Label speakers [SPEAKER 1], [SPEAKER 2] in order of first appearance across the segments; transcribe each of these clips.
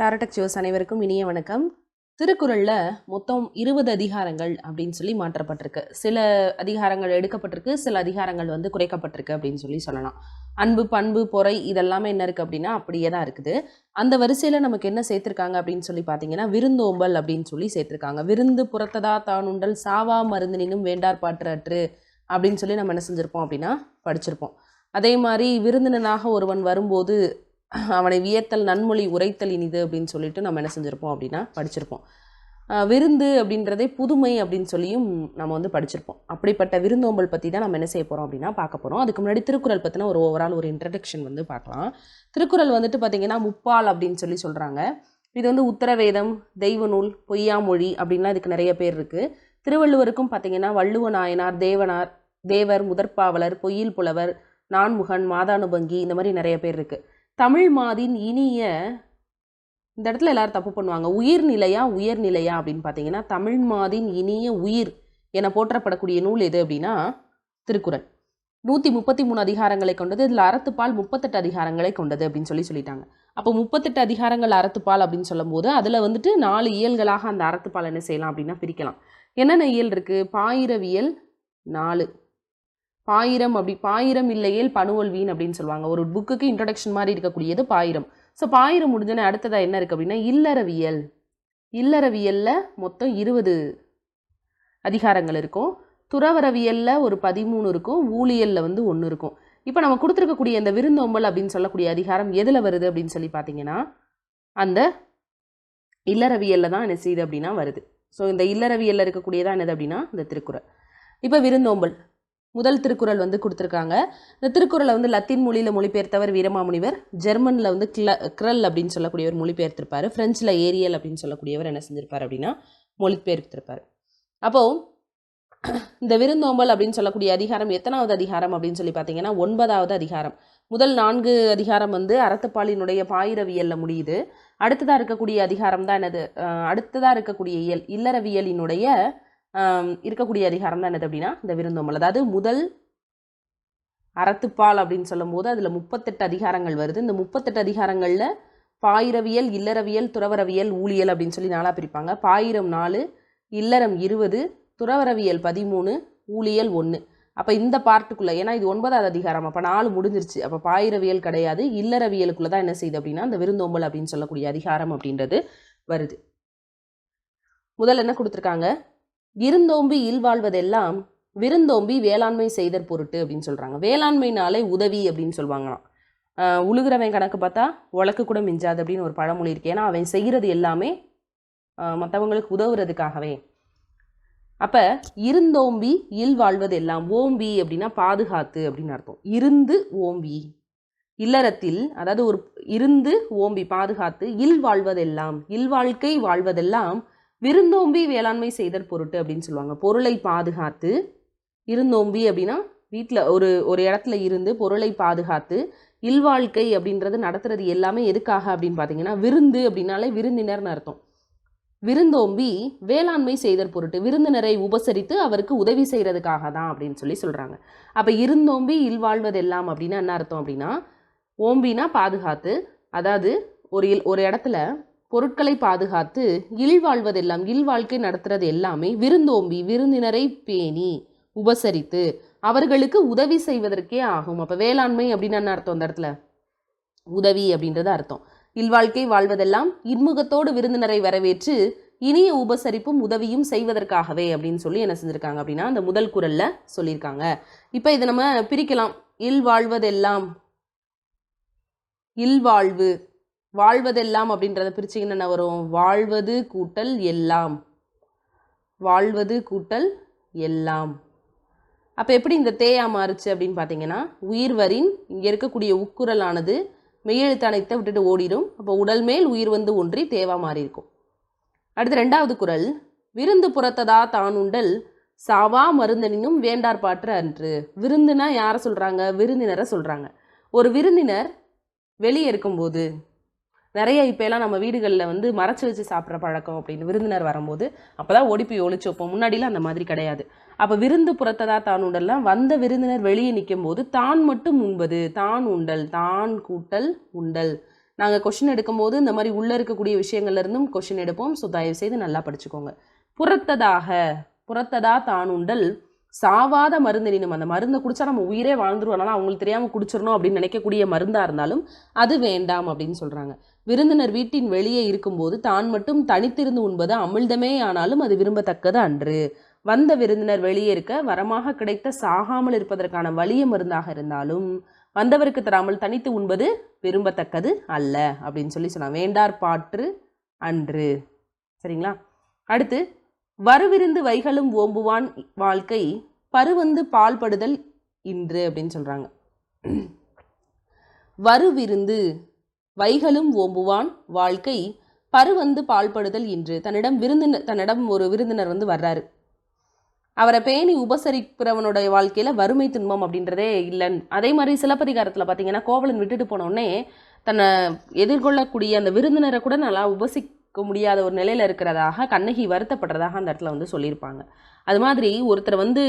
[SPEAKER 1] டாரடக் Jose அனைவருக்கும் இனிய வணக்கம் திருக்குறளில் மொத்தம் இருபது அதிகாரங்கள் அப்படின்னு சொல்லி மாற்றப்பட்டிருக்கு சில அதிகாரங்கள் எடுக்கப்பட்டிருக்கு சில அதிகாரங்கள் வந்து குறைக்கப்பட்டிருக்கு அப்படின்னு சொல்லி சொல்லலாம் அன்பு பண்பு பொறை இதெல்லாமே என்ன இருக்குது அப்படின்னா அப்படியே தான் இருக்குது அந்த வரிசையில் நமக்கு என்ன சேர்த்துருக்காங்க அப்படின்னு சொல்லி பார்த்தீங்கன்னா விருந்தோம்பல் அப்படின்னு சொல்லி சேர்த்துருக்காங்க விருந்து புறத்ததா தானுண்டல் சாவா மருந்து மருந்தினும் வேண்டார் அற்று அப்படின்னு சொல்லி நம்ம என்ன செஞ்சுருப்போம் அப்படின்னா படிச்சிருப்போம் அதே மாதிரி விருந்தினனாக ஒருவன் வரும்போது அவனை வியத்தல் நன்மொழி உரைத்தல் இனிது அப்படின்னு சொல்லிட்டு நம்ம என்ன செஞ்சுருப்போம் அப்படின்னா படிச்சிருப்போம் விருந்து அப்படின்றதே புதுமை அப்படின்னு சொல்லியும் நம்ம வந்து படிச்சிருப்போம் அப்படிப்பட்ட விருந்தோம்பல் பற்றி தான் நம்ம என்ன செய்ய போகிறோம் அப்படின்னா பார்க்க போகிறோம் அதுக்கு முன்னாடி திருக்குறள் பற்றின ஒரு ஓவரால் ஒரு இன்ட்ரடக்ஷன் வந்து பார்க்கலாம் திருக்குறள் வந்துட்டு பார்த்தீங்கன்னா முப்பால் அப்படின்னு சொல்லி சொல்கிறாங்க இது வந்து உத்தரவேதம் தெய்வ நூல் பொய்யாமொழி அப்படின்லாம் இதுக்கு நிறைய பேர் இருக்குது திருவள்ளுவருக்கும் பார்த்தீங்கன்னா வள்ளுவ நாயனார் தேவனார் தேவர் முதற்பாவலர் பொய்யில் புலவர் நான்முகன் மாதானுபங்கி இந்த மாதிரி நிறைய பேர் இருக்குது தமிழ் மாதின் இனிய இந்த இடத்துல எல்லாரும் தப்பு பண்ணுவாங்க உயிர்நிலையா உயர்நிலையா அப்படின்னு பார்த்தீங்கன்னா தமிழ் மாதின் இனிய உயிர் என போற்றப்படக்கூடிய நூல் எது அப்படின்னா திருக்குறள் நூற்றி முப்பத்தி மூணு அதிகாரங்களை கொண்டது இதில் அறத்துப்பால் முப்பத்தெட்டு அதிகாரங்களை கொண்டது அப்படின்னு சொல்லி சொல்லிட்டாங்க அப்போ முப்பத்தெட்டு அதிகாரங்கள் அறத்துப்பால் அப்படின்னு சொல்லும்போது அதில் வந்துட்டு நாலு இயல்களாக அந்த அறத்துப்பால் என்ன செய்யலாம் அப்படின்னா பிரிக்கலாம் என்னென்ன இயல் இருக்குது பாயிரவியல் நாலு பாயிரம் அப்படி பாயிரம் இல்லையேல் பணுவல்வீன் அப்படின்னு சொல்லுவாங்க ஒரு புக்குக்கு இன்ட்ரடக்ஷன் மாதிரி இருக்கக்கூடியது பாயிரம் ஸோ பாயிரம் முடிஞ்சனே அடுத்ததாக என்ன இருக்குது அப்படின்னா இல்லறவியல் இல்லறவியலில் மொத்தம் இருபது அதிகாரங்கள் இருக்கும் துறவரவியலில் ஒரு பதிமூணு இருக்கும் ஊழியலில் வந்து ஒன்று இருக்கும் இப்போ நம்ம கொடுத்துருக்கக்கூடிய இந்த விருந்தோம்பல் அப்படின்னு சொல்லக்கூடிய அதிகாரம் எதில் வருது அப்படின்னு சொல்லி பார்த்தீங்கன்னா அந்த இல்லறவியலில் தான் என்ன செய்யுது அப்படின்னா வருது ஸோ இந்த இல்லறவியலில் இருக்கக்கூடியதான் என்னது அப்படின்னா இந்த திருக்குறள் இப்போ விருந்தோம்பல் முதல் திருக்குறள் வந்து கொடுத்துருக்காங்க இந்த திருக்குறளை வந்து லத்தீன் மொழியில் மொழிபெயர்த்தவர் வீரமாமுனிவர் ஜெர்மனில் வந்து கிள கிரல் அப்படின்னு சொல்லக்கூடியவர் மொழிபெயர்த்திருப்பார் ஃப்ரெஞ்சில் ஏரியல் அப்படின்னு சொல்லக்கூடியவர் என்ன செஞ்சிருப்பார் அப்படின்னா மொழிபெயர்த்திருப்பார் அப்போது இந்த விருந்தோம்பல் அப்படின்னு சொல்லக்கூடிய அதிகாரம் எத்தனாவது அதிகாரம் அப்படின்னு சொல்லி பார்த்தீங்கன்னா ஒன்பதாவது அதிகாரம் முதல் நான்கு அதிகாரம் வந்து அறத்துப்பாலினுடைய பாயிரவியலில் முடியுது அடுத்ததாக இருக்கக்கூடிய அதிகாரம் தான் என்னது அடுத்ததாக இருக்கக்கூடிய இயல் இல்லறவியலினுடைய இருக்கக்கூடிய அதிகாரம் தான் என்னது அப்படின்னா இந்த விருந்தோம்பல் அதாவது முதல் அறத்துப்பால் அப்படின்னு சொல்லும் போது அதில் முப்பத்தெட்டு அதிகாரங்கள் வருது இந்த முப்பத்தெட்டு அதிகாரங்களில் பாயிரவியல் இல்லறவியல் துறவரவியல் ஊழியல் அப்படின்னு சொல்லி நாளாக பிரிப்பாங்க பாயிரம் நாலு இல்லறம் இருபது துறவரவியல் பதிமூணு ஊழியல் ஒன்று அப்போ இந்த பார்ட்டுக்குள்ளே ஏன்னா இது ஒன்பதாவது அதிகாரம் அப்போ நாலு முடிஞ்சிருச்சு அப்போ பாயிரவியல் கிடையாது இல்லறவியலுக்குள்ளே தான் என்ன செய்யுது அப்படின்னா இந்த விருந்தோம்பல் அப்படின்னு சொல்லக்கூடிய அதிகாரம் அப்படின்றது வருது முதல்ல என்ன கொடுத்துருக்காங்க இருந்தோம்பி இல்வாழ்வதெல்லாம் விருந்தோம்பி வேளாண்மை செய்தற் பொருட்டு அப்படின்னு சொல்கிறாங்க வேளாண்மைனாலே உதவி அப்படின்னு சொல்லுவாங்களாம் உழுகிறவன் கணக்கு பார்த்தா உழக்கு கூட மிஞ்சாது அப்படின்னு ஒரு பழமொழி இருக்கு ஏன்னா அவன் செய்கிறது எல்லாமே மற்றவங்களுக்கு உதவுறதுக்காகவே அப்போ இருந்தோம்பி இல் வாழ்வது எல்லாம் ஓம்பி அப்படின்னா பாதுகாத்து அப்படின்னு அர்த்தம் இருந்து ஓம்பி இல்லறத்தில் அதாவது ஒரு இருந்து ஓம்பி பாதுகாத்து இல் வாழ்வதெல்லாம் இல் வாழ்க்கை வாழ்வதெல்லாம் விருந்தோம்பி வேளாண்மை செய்தல் பொருட்டு அப்படின்னு சொல்லுவாங்க பொருளை பாதுகாத்து இருந்தோம்பி அப்படின்னா வீட்டில் ஒரு ஒரு இடத்துல இருந்து பொருளை பாதுகாத்து இல்வாழ்க்கை அப்படின்றது நடத்துறது எல்லாமே எதுக்காக அப்படின்னு பார்த்தீங்கன்னா விருந்து அப்படின்னாலே விருந்தினர்னு அர்த்தம் விருந்தோம்பி வேளாண்மை செய்தல் பொருட்டு விருந்தினரை உபசரித்து அவருக்கு உதவி செய்கிறதுக்காக தான் அப்படின்னு சொல்லி சொல்கிறாங்க அப்போ இருந்தோம்பி இல்வாழ்வதெல்லாம் அப்படின்னா என்ன அர்த்தம் அப்படின்னா ஓம்பினா பாதுகாத்து அதாவது ஒரு ஒரு இடத்துல பொருட்களை பாதுகாத்து இழிவாழ்வதெல்லாம் இல்வாழ்க்கை நடத்துறது எல்லாமே விருந்தோம்பி விருந்தினரை பேணி உபசரித்து அவர்களுக்கு உதவி செய்வதற்கே ஆகும் அப்போ வேளாண்மை அப்படின்னு அர்த்தம் அந்த இடத்துல உதவி அப்படின்றது அர்த்தம் இல்வாழ்க்கை வாழ்வதெல்லாம் இன்முகத்தோடு விருந்தினரை வரவேற்று இனிய உபசரிப்பும் உதவியும் செய்வதற்காகவே அப்படின்னு சொல்லி என்ன செஞ்சுருக்காங்க அப்படின்னா அந்த முதல் குரலில் சொல்லியிருக்காங்க இப்போ இதை நம்ம பிரிக்கலாம் இல் வாழ்வதெல்லாம் இல்வாழ்வு வாழ்வதெல்லாம் அப்படின்றத பிரிச்சிங்கன்னா என்ன வரும் வாழ்வது கூட்டல் எல்லாம் வாழ்வது கூட்டல் எல்லாம் அப்போ எப்படி இந்த தேயா மாறுச்சு அப்படின்னு பார்த்தீங்கன்னா உயிர்வரின் இங்கே இருக்கக்கூடிய உக்குரலானது மெய்யெழுத்தனைத்தை விட்டுட்டு ஓடிடும் அப்போ உடல் மேல் உயிர் வந்து ஒன்றி தேவா மாறி இருக்கும் அடுத்து ரெண்டாவது குரல் விருந்து புறத்ததா தானுண்டல் சாவா மருந்தனினும் வேண்டார் பாற்று அன்று விருந்துனா யாரை சொல்கிறாங்க விருந்தினரை சொல்கிறாங்க ஒரு விருந்தினர் வெளியே இருக்கும்போது நிறைய இப்போலாம் நம்ம வீடுகளில் வந்து மறைச்சி வச்சு சாப்பிட்ற பழக்கம் அப்படின்னு விருந்தினர் வரும்போது அப்போ தான் ஒடிப்பி ஒழிச்சு வைப்போம் முன்னாடிலாம் அந்த மாதிரி கிடையாது அப்போ விருந்து புறத்ததா தான் உண்டல்லாம் வந்த விருந்தினர் வெளியே நிற்கும் போது தான் மட்டும் உண்பது தான் உண்டல் தான் கூட்டல் உண்டல் நாங்கள் கொஷின் எடுக்கும்போது இந்த மாதிரி உள்ளே இருக்கக்கூடிய விஷயங்கள்லேருந்தும் கொஷின் எடுப்போம் ஸோ செய்து நல்லா படிச்சுக்கோங்க புறத்ததாக புறத்ததா தானுண்டல் சாவாத மருந்து நம்ம அந்த மருந்தை குடித்தா நம்ம உயிரே வாழ்ந்துருவோம் அவங்களுக்கு தெரியாமல் குடிச்சிடணும் அப்படின்னு நினைக்கக்கூடிய மருந்தாக இருந்தாலும் அது வேண்டாம் அப்படின்னு சொல்கிறாங்க விருந்தினர் வீட்டின் வெளியே இருக்கும்போது தான் மட்டும் தனித்திருந்து உண்பது அமிழ்தமே ஆனாலும் அது விரும்பத்தக்கது அன்று வந்த விருந்தினர் வெளியே இருக்க வரமாக கிடைத்த சாகாமல் இருப்பதற்கான வலிய மருந்தாக இருந்தாலும் வந்தவருக்கு தராமல் தனித்து உண்பது விரும்பத்தக்கது அல்ல அப்படின்னு சொல்லி சொன்னான் வேண்டார் பாற்று அன்று சரிங்களா அடுத்து வருவிருந்து வைகளும் ஓம்புவான் வாழ்க்கை பருவந்து பால்படுதல் இன்று அப்படின்னு சொல்கிறாங்க வருவிருந்து வைகளும் ஓம்புவான் வாழ்க்கை பருவந்து பால்படுதல் இன்று தன்னிடம் விருந்தினர் தன்னிடம் ஒரு விருந்தினர் வந்து வர்றாரு அவரை பேணி உபசரிக்கிறவனுடைய வாழ்க்கையில் வறுமை துன்பம் அப்படின்றதே இல்லைன்னு அதே மாதிரி சிலப்பதிகாரத்தில் பார்த்தீங்கன்னா கோவலன் விட்டுட்டு போனோடனே தன்னை எதிர்கொள்ளக்கூடிய அந்த விருந்தினரை கூட நல்லா உபசிக்க முடியாத ஒரு நிலையில் இருக்கிறதாக கண்ணகி வருத்தப்படுறதாக அந்த இடத்துல வந்து சொல்லியிருப்பாங்க அது மாதிரி ஒருத்தர் வந்து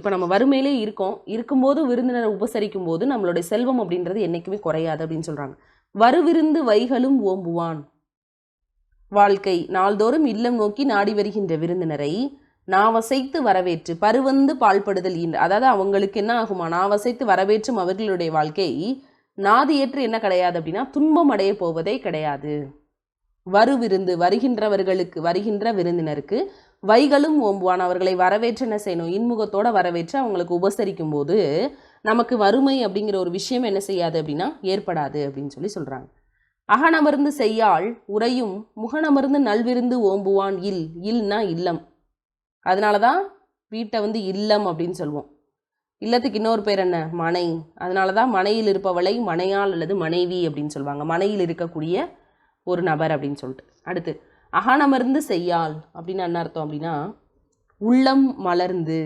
[SPEAKER 1] இப்போ நம்ம வறுமையிலே இருக்கோம் இருக்கும்போது விருந்தினரை உபசரிக்கும் போது நம்மளுடைய செல்வம் அப்படின்றது என்றைக்குமே குறையாது அப்படின்னு சொல்கிறாங்க வருவிருந்து வைகளும் ஓம்புவான் வாழ்க்கை நாள்தோறும் இல்லம் நோக்கி நாடி வருகின்ற விருந்தினரை நாவசைத்து வரவேற்று பருவந்து பால்படுதல் என்று அதாவது அவங்களுக்கு என்ன ஆகுமா நாவசைத்து வரவேற்றும் அவர்களுடைய வாழ்க்கை நாதியற்று என்ன கிடையாது அப்படின்னா துன்பம் அடைய போவதே கிடையாது வருவிருந்து விருந்து வருகின்றவர்களுக்கு வருகின்ற விருந்தினருக்கு வைகளும் ஓம்புவான் அவர்களை வரவேற்றன செய்யணும் இன்முகத்தோட வரவேற்று அவங்களுக்கு உபசரிக்கும் போது நமக்கு வறுமை அப்படிங்கிற ஒரு விஷயம் என்ன செய்யாது அப்படின்னா ஏற்படாது அப்படின்னு சொல்லி சொல்கிறாங்க அகனமர்ந்து செய்யாள் உரையும் முகனமர்ந்து நல்விருந்து ஓம்புவான் இல் இல்னா இல்லம் அதனால தான் வீட்டை வந்து இல்லம் அப்படின்னு சொல்லுவோம் இல்லத்துக்கு இன்னொரு பேர் என்ன மனை அதனால தான் மனையில் இருப்பவளை மனையாள் அல்லது மனைவி அப்படின்னு சொல்லுவாங்க மனையில் இருக்கக்கூடிய ஒரு நபர் அப்படின்னு சொல்லிட்டு அடுத்து அகனமர்ந்து செய்யாள் அப்படின்னு என்ன அர்த்தம் அப்படின்னா உள்ளம் மலர்ந்து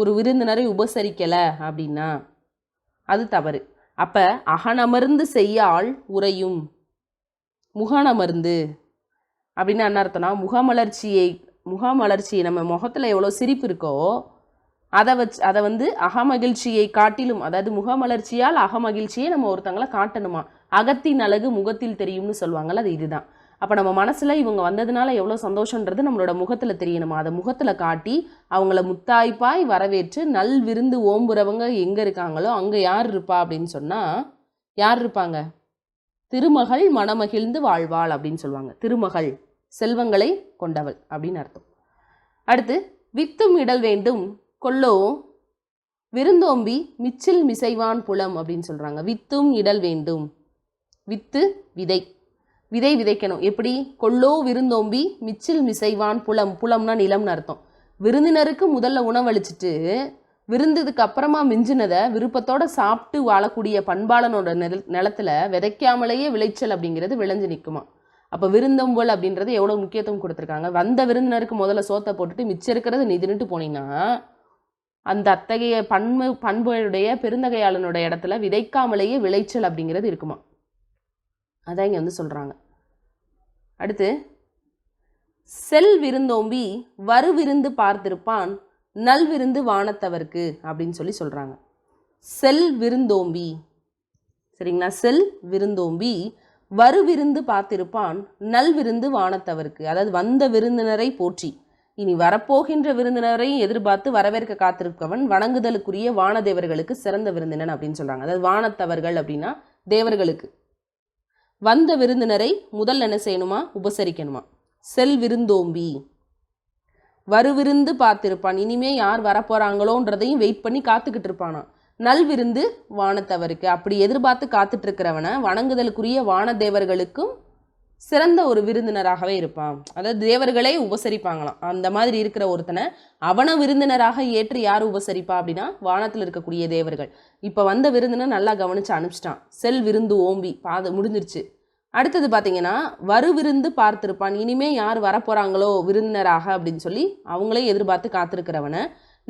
[SPEAKER 1] ஒரு விருந்தினரை உபசரிக்கலை அப்படின்னா அது தவறு அப்போ அகனமருந்து செய்யால் உறையும் முகனமருந்து அப்படின்னு என்ன அர்த்தம்னா முகமலர்ச்சியை முகமலர்ச்சி நம்ம முகத்தில் எவ்வளோ சிரிப்பு இருக்கோ அதை வச்சு அதை வந்து அகமகிழ்ச்சியை காட்டிலும் அதாவது முகமலர்ச்சியால் அகமகிழ்ச்சியை நம்ம ஒருத்தங்களை காட்டணுமா அகத்தின் அழகு முகத்தில் தெரியும்னு சொல்லுவாங்கள்ல அது இதுதான் அப்போ நம்ம மனசில் இவங்க வந்ததுனால எவ்வளோ சந்தோஷன்றது நம்மளோட முகத்தில் தெரியணுமா அதை முகத்தில் காட்டி அவங்கள முத்தாய்ப்பாய் வரவேற்று நல் விருந்து ஓம்புறவங்க எங்கே இருக்காங்களோ அங்கே யார் இருப்பா அப்படின்னு சொன்னால் யார் இருப்பாங்க திருமகள் மனமகிழ்ந்து வாழ்வாள் அப்படின்னு சொல்லுவாங்க திருமகள் செல்வங்களை கொண்டவள் அப்படின்னு அர்த்தம் அடுத்து வித்தும் இடல் வேண்டும் கொல்லோ விருந்தோம்பி மிச்சில் மிசைவான் புலம் அப்படின்னு சொல்கிறாங்க வித்தும் இடல் வேண்டும் வித்து விதை விதை விதைக்கணும் எப்படி கொள்ளோ விருந்தோம்பி மிச்சில் மிசைவான் புலம் புலம்னா நிலம்னு அர்த்தம் விருந்தினருக்கு முதல்ல உணவளிச்சிட்டு விருந்ததுக்கு அப்புறமா மிஞ்சினதை விருப்பத்தோட சாப்பிட்டு வாழக்கூடிய பண்பாளனோட நில நிலத்துல விதைக்காமலேயே விளைச்சல் அப்படிங்கிறது விளைஞ்சு நிற்குமா அப்போ விருந்தம்போல் அப்படின்றது எவ்வளோ முக்கியத்துவம் கொடுத்துருக்காங்க வந்த விருந்தினருக்கு முதல்ல சோத்தை போட்டுட்டு மிச்சம் இருக்கிறத நிதினுட்டு போனீங்கன்னா அந்த அத்தகைய பண்பு பண்புடைய பெருந்தகையாளனோட இடத்துல விதைக்காமலேயே விளைச்சல் அப்படிங்கிறது இருக்குமா அதான் இங்கே வந்து சொல்கிறாங்க அடுத்து செல் விருந்தோம்பி வறு விருந்து பார்த்திருப்பான் நல் விருந்து வானத்தவர்க்கு அப்படின்னு சொல்லி சொல்கிறாங்க செல் விருந்தோம்பி சரிங்களா செல் விருந்தோம்பி வறு விருந்து பார்த்திருப்பான் நல் விருந்து வானத்தவர்க்கு அதாவது வந்த விருந்தினரை போற்றி இனி வரப்போகின்ற விருந்தினரையும் எதிர்பார்த்து வரவேற்க காத்திருப்பவன் வணங்குதலுக்குரிய வானதேவர்களுக்கு சிறந்த விருந்தினன் அப்படின்னு சொல்கிறாங்க அதாவது வானத்தவர்கள் அப்படின்னா தேவர்களுக்கு வந்த விருந்தினரை முதல் என்ன செய்யணுமா உபசரிக்கணுமா செல் விருந்தோம்பி வருவிருந்து பார்த்திருப்பான் இனிமே யார் வரப்போகிறாங்களோன்றதையும் வெயிட் பண்ணி காத்துக்கிட்டு இருப்பானா நல்விருந்து வானத்தவருக்கு அப்படி எதிர்பார்த்து காத்துட்டு இருக்கிறவனை வணங்குதலுக்குரிய வானதேவர்களுக்கும் சிறந்த ஒரு விருந்தினராகவே இருப்பான் அதாவது தேவர்களே உபசரிப்பாங்களாம் அந்த மாதிரி இருக்கிற ஒருத்தனை அவனை விருந்தினராக ஏற்று யார் உபசரிப்பா அப்படின்னா வானத்தில் இருக்கக்கூடிய தேவர்கள் இப்போ வந்த விருந்தினர் நல்லா கவனித்து அனுப்பிச்சிட்டான் செல் விருந்து ஓம்பி பாத முடிஞ்சிருச்சு அடுத்தது பார்த்தீங்கன்னா வரு விருந்து பார்த்துருப்பான் இனிமே யார் வரப்போகிறாங்களோ விருந்தினராக அப்படின்னு சொல்லி அவங்களே எதிர்பார்த்து காத்திருக்கிறவனை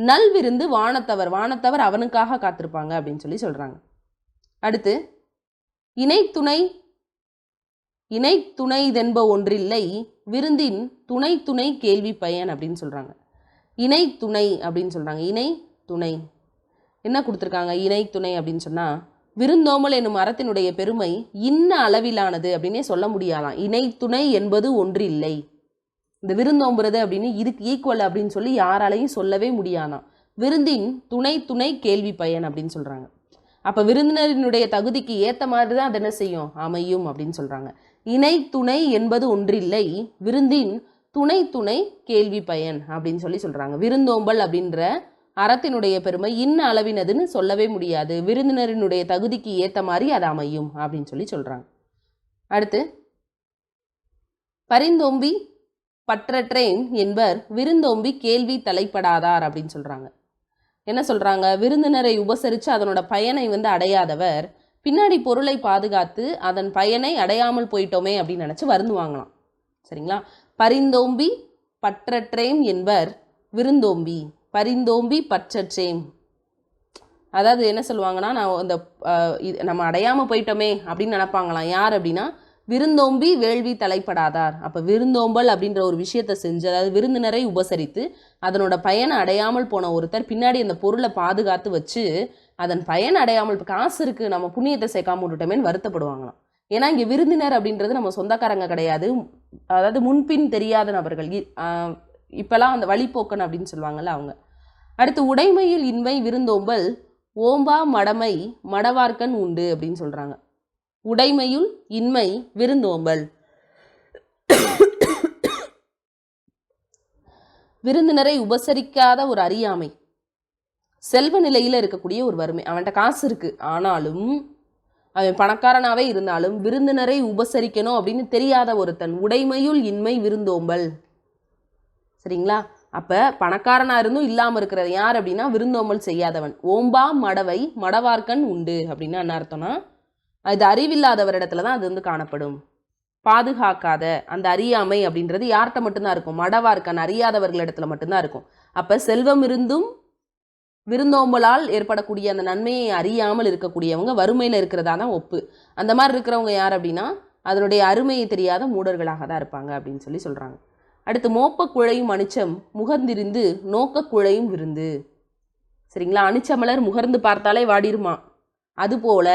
[SPEAKER 1] நல் விருந்து வானத்தவர் வானத்தவர் அவனுக்காக காத்திருப்பாங்க அப்படின்னு சொல்லி சொல்கிறாங்க அடுத்து இணை துணை இணை துணை இதென்ப ஒன்றில்லை விருந்தின் துணை துணை கேள்வி பயன் அப்படின்னு சொல்கிறாங்க இணை துணை அப்படின்னு சொல்கிறாங்க இணை துணை என்ன கொடுத்துருக்காங்க இணை துணை அப்படின்னு சொன்னால் விருந்தோமல் என்னும் மரத்தினுடைய பெருமை இன்ன அளவிலானது அப்படின்னே சொல்ல முடியாதாம் இணை துணை என்பது ஒன்று இல்லை இந்த விருந்தோம்புறது அப்படின்னு இதுக்கு ஈக்குவல் அப்படின்னு சொல்லி யாராலையும் சொல்லவே முடியாதாம் விருந்தின் துணை துணை கேள்வி பயன் அப்படின்னு சொல்கிறாங்க அப்போ விருந்தினரினுடைய தகுதிக்கு ஏற்ற மாதிரி தான் அது என்ன செய்யும் அமையும் அப்படின்னு சொல்கிறாங்க இணை துணை என்பது ஒன்றில்லை விருந்தின் துணை துணை கேள்வி பயன் அப்படின்னு சொல்லி சொல்கிறாங்க விருந்தோம்பல் அப்படின்ற அறத்தினுடைய பெருமை இன்ன அளவினதுன்னு சொல்லவே முடியாது விருந்தினரினுடைய தகுதிக்கு ஏற்ற மாதிரி அது அமையும் அப்படின்னு சொல்லி சொல்கிறாங்க அடுத்து பரிந்தோம்பி பற்றற்றேன் என்பர் விருந்தோம்பி கேள்வி தலைப்படாதார் அப்படின்னு சொல்கிறாங்க என்ன சொல்கிறாங்க விருந்தினரை உபசரித்து அதனோட பயனை வந்து அடையாதவர் பின்னாடி பொருளை பாதுகாத்து அதன் பயனை அடையாமல் போயிட்டோமே அப்படின்னு நினச்சி வாங்கலாம் சரிங்களா பரிந்தோம்பி பற்றற்றேம் என்பர் விருந்தோம்பி பரிந்தோம்பி பற்றற்றேம் அதாவது என்ன சொல்லுவாங்கன்னா நான் இந்த நம்ம அடையாமல் போயிட்டோமே அப்படின்னு நினப்பாங்களாம் யார் அப்படின்னா விருந்தோம்பி வேள்வி தலைப்படாதார் அப்போ விருந்தோம்பல் அப்படின்ற ஒரு விஷயத்தை செஞ்சு அதாவது விருந்தினரை உபசரித்து அதனோட பயனை அடையாமல் போன ஒருத்தர் பின்னாடி அந்த பொருளை பாதுகாத்து வச்சு அதன் பயன் அடையாமல் இப்போ காசு இருக்குது நம்ம புண்ணியத்தை சேர்க்காம விட்டுட்டோமேன்னு வருத்தப்படுவாங்களாம் ஏன்னா இங்கே விருந்தினர் அப்படின்றது நம்ம சொந்தக்காரங்க கிடையாது அதாவது முன்பின் தெரியாத நபர்கள் இப்போல்லாம் அந்த வழிபோக்கன் அப்படின்னு சொல்லுவாங்கல்ல அவங்க அடுத்து உடைமையில் இன்மை விருந்தோம்பல் ஓம்பா மடமை மடவார்க்கன் உண்டு அப்படின்னு சொல்கிறாங்க உடைமையுள் இன்மை விருந்தோம்பல் விருந்தினரை உபசரிக்காத ஒரு அறியாமை செல்வ நிலையில் இருக்கக்கூடிய ஒரு வறுமை அவன்கிட்ட காசு இருக்குது ஆனாலும் அவன் பணக்காரனாகவே இருந்தாலும் விருந்தினரை உபசரிக்கணும் அப்படின்னு தெரியாத ஒருத்தன் உடைமையுள் இன்மை விருந்தோம்பல் சரிங்களா அப்போ பணக்காரனாக இருந்தும் இல்லாமல் இருக்கிறது யார் அப்படின்னா விருந்தோம்பல் செய்யாதவன் ஓம்பா மடவை மடவார்க்கன் உண்டு அப்படின்னா என்ன அர்த்தம்னா அது அறிவில்லாதவரிடத்துல தான் அது வந்து காணப்படும் பாதுகாக்காத அந்த அறியாமை அப்படின்றது யார்கிட்ட மட்டும்தான் இருக்கும் மடவார்க்கன் அறியாதவர்களிடத்துல மட்டும்தான் இருக்கும் அப்போ செல்வம் இருந்தும் விருந்தோம்பலால் ஏற்படக்கூடிய அந்த நன்மையை அறியாமல் இருக்கக்கூடியவங்க வறுமையில் இருக்கிறதா தான் ஒப்பு அந்த மாதிரி இருக்கிறவங்க யார் அப்படின்னா அதனுடைய அருமையை தெரியாத மூடர்களாக தான் இருப்பாங்க அப்படின்னு சொல்லி சொல்கிறாங்க அடுத்து மோப்பக்குழையும் அணிச்சம் முகர்ந்திருந்து நோக்கக்குழையும் விருந்து சரிங்களா அணிச்சமலர் முகர்ந்து பார்த்தாலே வாடிருமா போல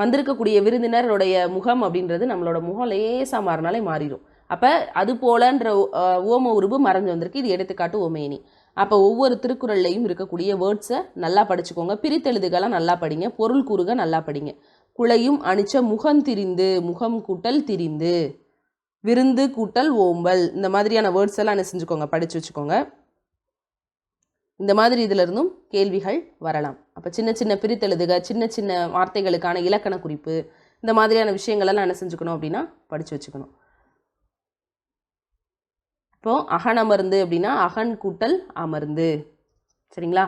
[SPEAKER 1] வந்திருக்கக்கூடிய விருந்தினருடைய முகம் அப்படின்றது நம்மளோட முகம் லேசாக மாறினாலே மாறிடும் அப்போ அது போலன்ற ஓம உருவு மறைஞ்சு வந்திருக்கு இது எடுத்துக்காட்டு ஓமேனி அப்போ ஒவ்வொரு திருக்குறள்லையும் இருக்கக்கூடிய வேர்ட்ஸை நல்லா படிச்சுக்கோங்க பிரித்தெழுதுகளாக நல்லா படிங்க பொருள் கூறுக நல்லா படிங்க குளையும் அணிச்ச முகம் திரிந்து முகம் கூட்டல் திரிந்து விருந்து கூட்டல் ஓம்பல் இந்த மாதிரியான வேர்ட்ஸ் எல்லாம் என்ன செஞ்சுக்கோங்க படித்து வச்சுக்கோங்க இந்த மாதிரி இதிலிருந்தும் கேள்விகள் வரலாம் அப்போ சின்ன சின்ன பிரித்தெழுதுக சின்ன சின்ன வார்த்தைகளுக்கான இலக்கண குறிப்பு இந்த மாதிரியான விஷயங்களெல்லாம் என்ன செஞ்சுக்கணும் அப்படின்னா படித்து வச்சுக்கணும் இப்போது அகனமர்ந்து அப்படின்னா அகன் கூட்டல் அமர்ந்து சரிங்களா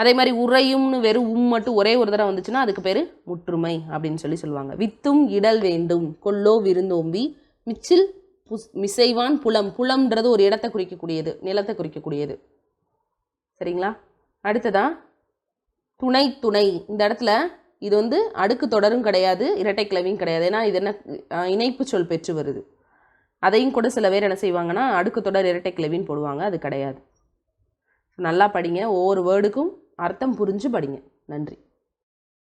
[SPEAKER 1] அதே மாதிரி உரையும்னு வெறும் உம் மட்டும் ஒரே ஒரு தடவை வந்துச்சுன்னா அதுக்கு பேர் முற்றுமை அப்படின்னு சொல்லி சொல்லுவாங்க வித்தும் இடல் வேண்டும் கொல்லோ விருந்தோம்பி மிச்சில் புஸ் மிசைவான் புலம் புலம்ன்றது ஒரு இடத்தை குறிக்கக்கூடியது நிலத்தை குறிக்கக்கூடியது சரிங்களா அடுத்ததா துணை துணை இந்த இடத்துல இது வந்து அடுக்கு தொடரும் கிடையாது இரட்டை கிளவியும் கிடையாது ஏன்னா இது என்ன இணைப்பு சொல் பெற்று வருது அதையும் கூட சில பேர் என்ன செய்வாங்கன்னா தொடர் இரட்டை கிளவின்னு போடுவாங்க அது கிடையாது நல்லா படிங்க ஒவ்வொரு வேர்டுக்கும் அர்த்தம் புரிஞ்சு படிங்க நன்றி